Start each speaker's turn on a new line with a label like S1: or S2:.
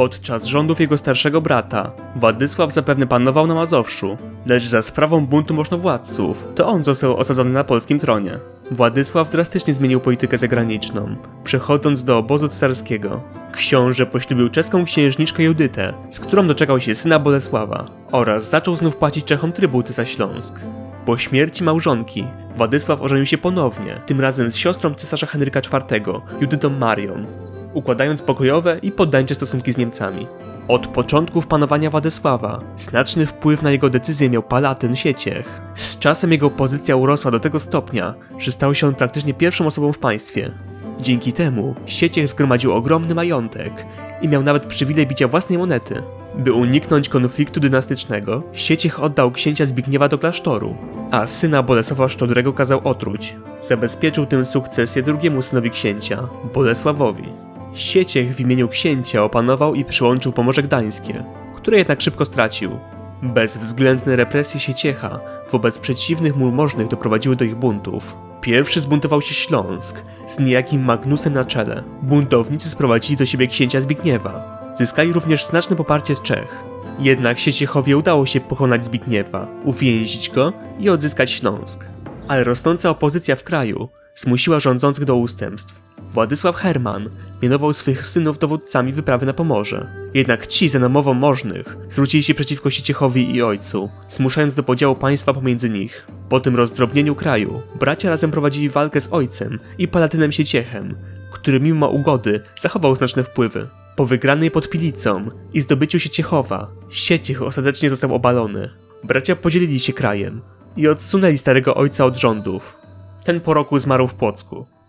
S1: Podczas rządów jego starszego brata, Władysław zapewne panował na Mazowszu, lecz za sprawą buntu możnowładców, to on został osadzony na polskim tronie. Władysław drastycznie zmienił politykę zagraniczną, przechodząc do obozu cesarskiego. Książę poślubił czeską księżniczkę Judytę, z którą doczekał się syna Bolesława, oraz zaczął znów płacić Czechom trybuty za Śląsk. Po śmierci małżonki, Władysław ożenił się ponownie, tym razem z siostrą cesarza Henryka IV, Judytą Marią, układając pokojowe i poddańcze stosunki z Niemcami. Od początków panowania Władysława znaczny wpływ na jego decyzje miał Palatyn Sieciech. Z czasem jego pozycja urosła do tego stopnia, że stał się on praktycznie pierwszą osobą w państwie. Dzięki temu Sieciech zgromadził ogromny majątek i miał nawet przywilej bicia własnej monety. By uniknąć konfliktu dynastycznego, Sieciech oddał księcia Zbigniewa do klasztoru, a syna Bolesława Szczodrego kazał otruć. Zabezpieczył tym sukcesję drugiemu synowi księcia, Bolesławowi. Sieciech w imieniu księcia opanował i przyłączył Pomorze Gdańskie, które jednak szybko stracił. Bezwzględne represje Sieciecha wobec przeciwnych mu możnych doprowadziły do ich buntów. Pierwszy zbuntował się Śląsk, z niejakim Magnusem na czele. Buntownicy sprowadzili do siebie księcia Zbigniewa. Zyskali również znaczne poparcie z Czech. Jednak Sieciechowi udało się pokonać Zbigniewa, uwięzić go i odzyskać Śląsk. Ale rosnąca opozycja w kraju zmusiła rządzących do ustępstw. Władysław Herman mianował swych synów dowódcami wyprawy na Pomorze. Jednak ci za namową możnych zwrócili się przeciwko Sieciechowi i ojcu, zmuszając do podziału państwa pomiędzy nich. Po tym rozdrobnieniu kraju, bracia razem prowadzili walkę z ojcem i palatynem Sieciechem, który mimo ugody zachował znaczne wpływy. Po wygranej pod Pilicą i zdobyciu Sieciechowa, Sieciech ostatecznie został obalony. Bracia podzielili się krajem i odsunęli starego ojca od rządów. Ten po roku zmarł w Płocku.